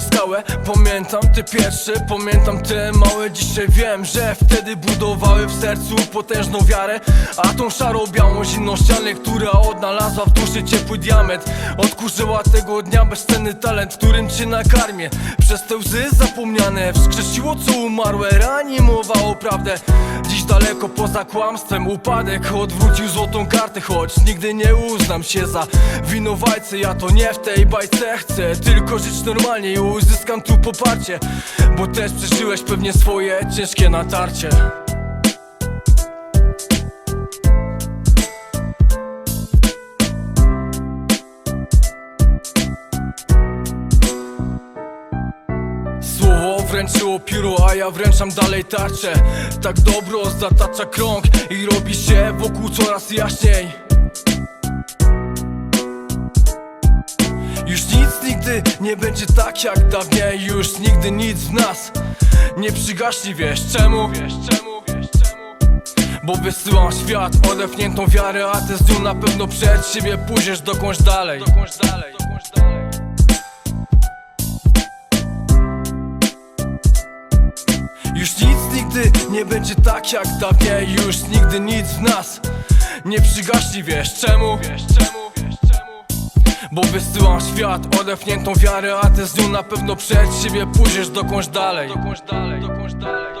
skałę. Pamiętam te pierwsze, pamiętam te małe. Dzisiaj wiem, że wtedy budowały w sercu potężną wiarę. A tą szaro-białą zimną ścianę, która odnalazła w duszy ciepły diament Odkurzyła tego dnia bezcenny talent, którym cię nakarmię. Przez te łzy zapomniane wskrzesiło co umarłe. Reanimowało prawdę Daleko poza kłamstwem. Upadek odwrócił złotą kartę Choć nigdy nie uznam się za winowajcę. Ja to nie w tej bajce chcę Tylko żyć normalnie i uzyskam tu poparcie Bo też przeżyłeś pewnie swoje ciężkie natarcie wręczyło pióro, a ja wręczam dalej tarczę Tak dobro zatacza krąg i robi się wokół coraz jaśniej Już nic nigdy nie będzie tak jak dawniej Już nigdy nic w nas nie przygaśnie Wiesz czemu? Wiesz czemu? Bo wysyłam świat odepchniętą wiarę A ty z nią na pewno przed siebie pójdziesz dokądś dalej Dokądś dalej, dokądś dalej nigdy nie będzie tak jak dawniej Już nigdy nic w nas nie przygaśnie Wiesz czemu? Wiesz czemu? Bo wysyłam świat odepchniętą wiarę A ty z nią na pewno przed siebie pójdziesz dokądś dalej Dokądś dalej, dokądś dalej